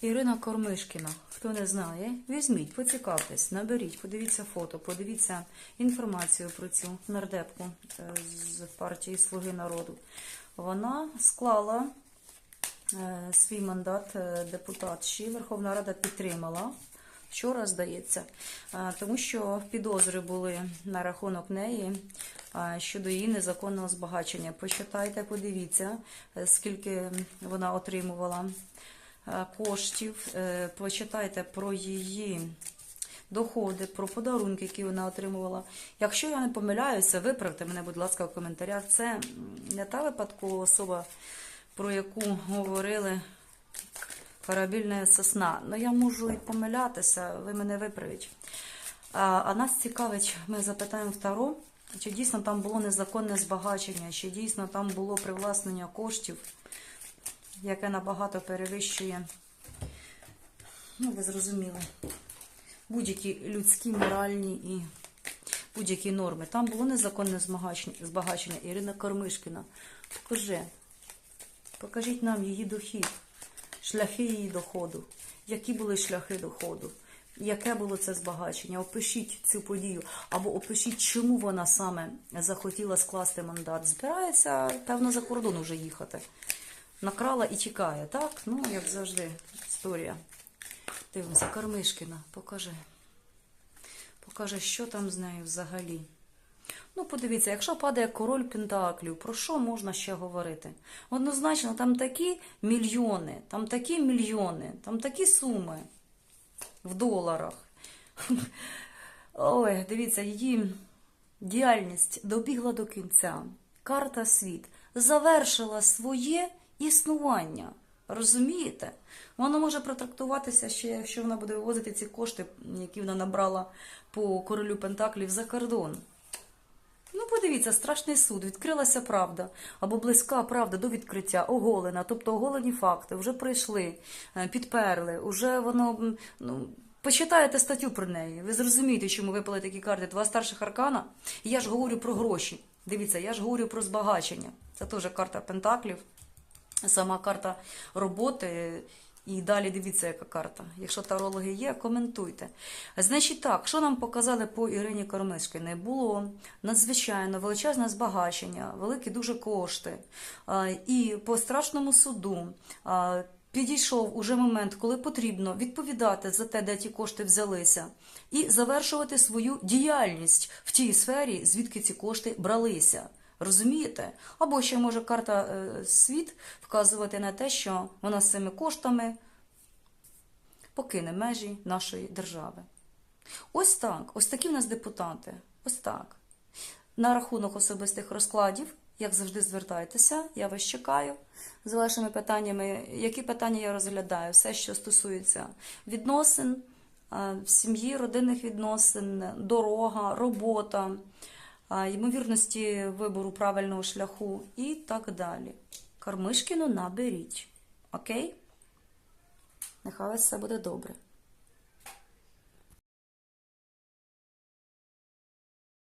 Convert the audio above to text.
Ірина Кормишкіна. Хто не знає, візьміть, поцікавтесь, наберіть, подивіться фото, подивіться інформацію про цю нардепку е, з партії Слуги народу. Вона склала е, свій мандат е, депутатші. Верховна Рада підтримала. Вчора, здається, тому що підозри були на рахунок неї щодо її незаконного збагачення. Почитайте, подивіться, скільки вона отримувала коштів. Е, Почитайте про її доходи, про подарунки, які вона отримувала. Якщо я не помиляюся, виправте мене, будь ласка, в коментарях. Це не та випадкова особа, про яку говорили корабельна сосна. Ну, я можу і помилятися, ви мене виправіть. А, нас цікавить, ми запитаємо Таро, чи дійсно там було незаконне збагачення, чи дійсно там було привласнення коштів, яке набагато перевищує, ну, ви зрозуміли, будь-які людські, моральні і будь-які норми. Там було незаконне збагачення. Ірина Кормишкіна. Покажи. Покажіть нам її дохід, шляхи її доходу. Які були шляхи доходу? Яке було це збагачення? Опишіть цю подію, або опишіть, чому вона саме захотіла скласти мандат. Збирається, певно, за кордон вже їхати. Накрала і тікає, так? Ну, як завжди, історія. Дивимося, Кармишкіна, покажи. Покажи, що там з нею взагалі. Ну, подивіться, якщо падає король Пентаклів, про що можна ще говорити? Однозначно, там такі мільйони, там такі мільйони, там такі суми в доларах. Ой, дивіться, її діяльність добігла до кінця. Карта світ завершила своє існування. Розумієте? Воно може протрактуватися ще, якщо вона буде вивозити ці кошти, які вона набрала по королю Пентаклів за кордон. Ну, подивіться, страшний суд, відкрилася правда, або близька правда до відкриття, оголена, тобто оголені факти, вже прийшли, е, підперли, уже воно. ну, Почитаєте статтю про неї, ви зрозумієте, чому випали такі карти. Два старших аркана. І я ж говорю про гроші. Дивіться, я ж говорю про збагачення. Це теж карта Пентаклів, сама карта роботи. І далі дивіться, яка карта. Якщо тарологи є, коментуйте. Значить так, що нам показали по Ірині Кормишкіної? Було надзвичайно величезне збагачення, великі дуже кошти. І по страшному суду підійшов уже момент, коли потрібно відповідати за те, де ті кошти взялися, і завершувати свою діяльність в тій сфері, звідки ці кошти бралися. Розумієте? Або ще може карта е, світ вказувати на те, що вона з цими коштами покине межі нашої держави. Ось так, ось такі в нас депутати. Ось так. На рахунок особистих розкладів, як завжди, звертайтеся, я вас чекаю з вашими питаннями. Які питання я розглядаю? Все, що стосується відносин е, сім'ї, родинних відносин, дорога, робота, ймовірності вибору правильного шляху і так далі. Кармишкіну наберіть. Окей? Нехай все буде добре.